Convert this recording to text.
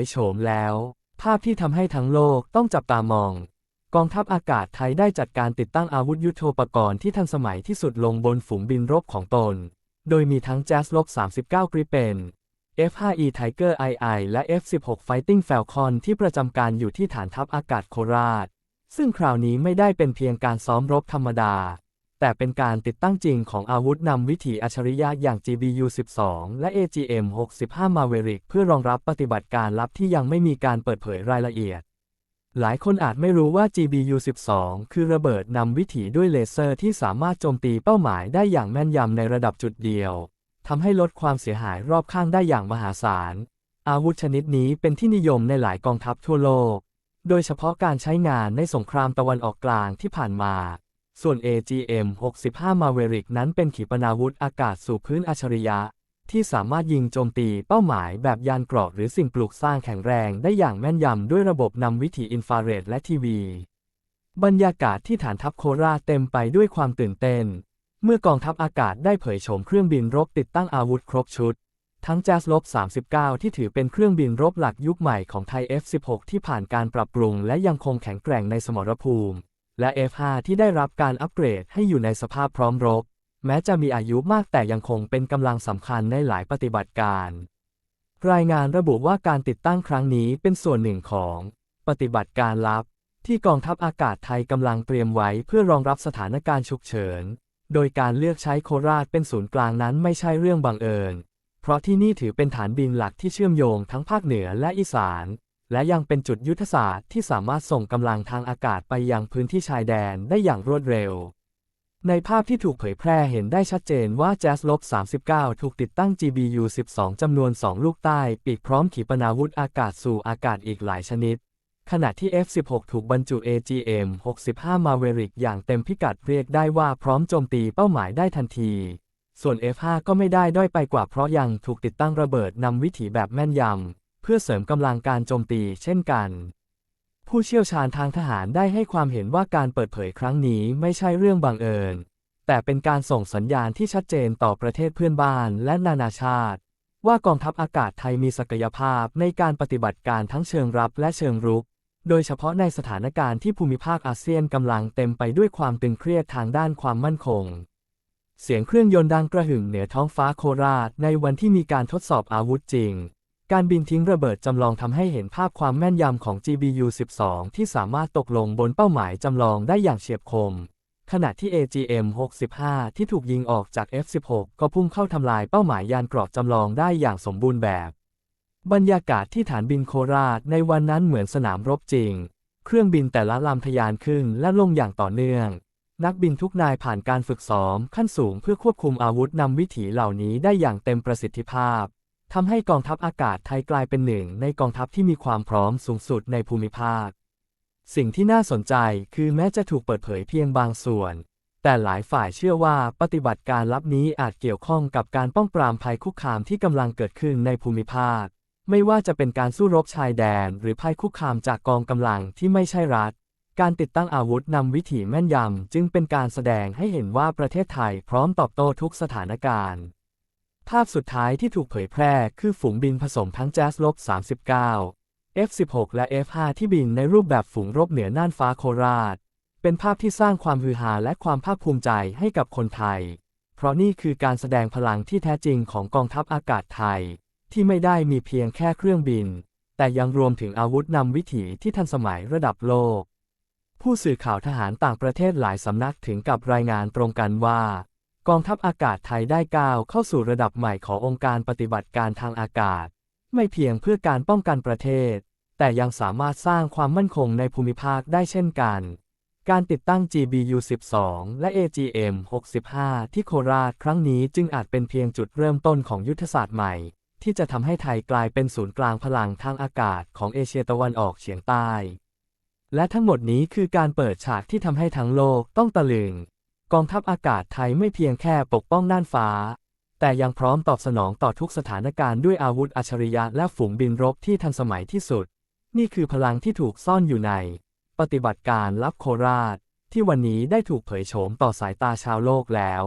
ยโฉมแล้ว ภาพที่ทำให้ทั้งโลกต้องจับตามอง กองทัพอากาศไทยได้จัดการติดตั้งอาวุธยุโทโธปกรณ์ที่ทันสมัยที่สุดลงบนฝูงบินรบของตน โดยมีทั้ง Jazz ลบ39 Gripen F5E Tiger II และ F16 Fighting Falcon ที่ประจำการอยู่ที่ฐานทัพอากาศโคราช ซึ่งคราวนี้ไม่ได้เป็นเพียงการซ้อมรบธรรมดา แต่เป็นการติดตั้งจริงของอาวุธนำวิถีอัจฉริยะอย่าง GBU-12 และ AGM-65 Maverick เพื่อรองรับปฏิบัติการลับที่ยังไม่มีการเปิดเผยรายละเอียด หลายคนอาจไม่รู้ว่า GBU-12 คือระเบิดนำวิถีด้วยเลเซอร์ที่สามารถโจมตีเป้าหมายได้อย่างแม่นยำในระดับจุดเดียวทำให้ลดความเสียหายรอบข้างได้อย่างมหาศาล อาวุธชนิดนี้เป็นที่นิยมในหลายกองทัพทั่วโลก โดยเฉพาะการใช้งานในสงครามตะวันออกกลางที่ผ่านมา ส่วน AGM-65 Maverick นั้นเป็นขีปนาวุธอากาศสู่พื้นอัจฉริยะ ที่สามารถยิงโจมตีเป้าหมายแบบยานเกราะหรือสิ่งปลูกสร้างแข็งแรงได้อย่างแม่นยำด้วยระบบนำวิถีอินฟราเรดและทีวี บรรยากาศที่ฐานทัพโคราเต็มไปด้วยความตื่นเต้น เมื่อกองทัพอากาศได้เผยโฉมเครื่องบินรบติดตั้งอาวุธครบชุด ทั้ง Jazz ลบ39 ที่ถือเป็นเครื่องบินรบหลักยุคใหม่ของไทย F16 ที่ผ่านการปรับปรุงและยังคงแข็งแกร่งในสมรภูมิ และ F5 ที่ได้รับการอัปเกรดให้อยู่ในสภาพพร้อมรบ แม้จะมีอายุมากแต่ยังคงเป็นกำลังสำคัญในหลายปฏิบัติการ รายงานระบุว่าการติดตั้งครั้งนี้เป็นส่วนหนึ่งของ ปฏิบัติการลับ ที่กองทัพอากาศไทยกำลังเตรียมไว้เพื่อรองรับสถานการณ์ฉุกเฉิน โดยการเลือกใช้โคราชเป็นศูนย์กลางนั้นไม่ใช่เรื่องบังเอิญ เพราะที่นี่ถือเป็นฐานบินหลักที่เชื่อมโยงทั้งภาคเหนือและอีสาน และยังเป็นจุดยุทธศาสตร์ที่สามารถส่งกำลังทางอากาศไปยังพื้นที่ชายแดนได้อย่างรวดเร็ว ในภาพที่ถูกเผยแพร่เห็นได้ชัดเจนว่า Jazz ลบ 39 ถูกติดตั้ง GBU 12 จำนวน 2 ลูกใต้ ปีกพร้อมขีปนาวุธอากาศสู่อากาศอีกหลายชนิด ขณะที่ F16 ถูกบรรจุ AGM 65 Maverick อย่างเต็มพิกัดเรียกได้ว่าพร้อมโจมตีเป้าหมายได้ทันทีส่วน F5 ก็ไม่ได้ด้อยไปกว่าเพราะยังถูกติดตั้งระเบิดนำวิถีแบบแม่นยำ พื่อเสริมกำลังการโจมตีเช่นกัน ผู้เชี่ยวชาญทางทหารได้ให้ความเห็นว่าการเปิดเผยครั้งนี้ไม่ใช่เรื่องบังเอิญ แต่เป็นการส่งสัญญาณที่ชัดเจนต่อประเทศเพื่อนบ้านและนานาชาติ ว่ากองทัพอากาศไทยมีศักยภาพในการปฏิบัติการทั้งเชิงรับและเชิงรุก โดยเฉพาะในสถานการณ์ที่ภูมิภาคอาเซียนกำลังเต็มไปด้วยความตึงเครียดทางด้านความมั่นคงเสียงเครื่องยนต์ดังกระหึ่มเหนือท้องฟ้าโคราชในวันที่มีการทดสอบอาวุธจริง การบินทิ้งระเบิดจำลองทำให้เห็นภาพความแม่นยำของ GBU-12 ที่สามารถตกลงบนเป้าหมายจำลองได้อย่างเฉียบคม ขณะที่ AGM-65 ที่ถูกยิงออกจาก F16 ก็พุ่งเข้าทำลายเป้าหมายยานเกราะจำลองได้อย่างสมบูรณ์แบบ บรรยากาศที่ฐานบินโคราชในวันนั้นเหมือนสนามรบจริง เครื่องบินแต่ละลำทะยานขึ้นและลงอย่างต่อเนื่อง นักบินทุกนายผ่านการฝึกซ้อมขั้นสูงเพื่อควบคุมอาวุธนำวิถีเหล่านี้ได้อย่างเต็มประสิทธิภาพ ทำให้กองทัพอากาศไทยกลายเป็นหนึ่งในกองทัพที่มีความพร้อมสูงสุดในภูมิภาค สิ่งที่น่าสนใจคือแม้จะถูกเปิดเผยเพียงบางส่วน แต่หลายฝ่ายเชื่อว่าปฏิบัติการลับนี้อาจเกี่ยวข้องกับการป้องปรามภัยคุกคามที่กำลังเกิดขึ้นในภูมิภาค ไม่ว่าจะเป็นการสู้รบชายแดน หรือภัยคุกคามจากกองกำลังที่ไม่ใช่รัฐ การติดตั้งอาวุธนำวิถีแม่นยำจึงเป็นการแสดงให้เห็นว่าประเทศไทยพร้อมตอบโต้ทุกสถานการณ์ ภาพสุดท้ายที่ถูกเผยแพร่คือฝูงบินผสมทั้ง Jazz ลบ39 F16 และ F5 ที่บินในรูปแบบฝูงรบเหนือน่านฟ้าโคราช เป็นภาพที่สร้างความฮือฮาและความภาคภูมิใจให้กับคนไทย เพราะนี่คือการแสดงพลังที่แท้จริงของกองทัพอากาศไทย ที่ไม่ได้มีเพียงแค่เครื่องบิน แต่ยังรวมถึงอาวุธนำวิถีที่ทันสมัยระดับโลก ผู้สื่อข่าวทหารต่างประเทศหลายสำนักถึงกับรายงานตรงกันว่า กองทัพอากาศไทยได้ก้าวเข้าสู่ระดับใหม่ขององค์การปฏิบัติการทางอากาศ ไม่เพียงเพื่อการป้องกันประเทศ แต่ยังสามารถสร้างความมั่นคงในภูมิภาคได้เช่นกัน การติดตั้ง GBU-12 และ AGM-65 ที่โคราชครั้งนี้จึงอาจเป็นเพียงจุดเริ่มต้นของยุทธศาสตร์ใหม่ ที่จะทำให้ไทยกลายเป็นศูนย์กลางพลังทางอากาศของเอเชียตะวันออกเฉียงใต้ และทั้งหมดนี้คือการเปิดฉากที่ทำให้ทั้งโลกต้องตะลึง กองทัพอากาศไทยไม่เพียงแค่ปกป้องน่านฟ้า แต่ยังพร้อมตอบสนองต่อทุกสถานการณ์ด้วยอาวุธอัจฉริยะและฝูงบินรบที่ทันสมัยที่สุด นี่คือพลังที่ถูกซ่อนอยู่ใน ปฏิบัติการลับโคราช ที่วันนี้ได้ถูกเผยโฉมต่อสายตาชาวโลกแล้ว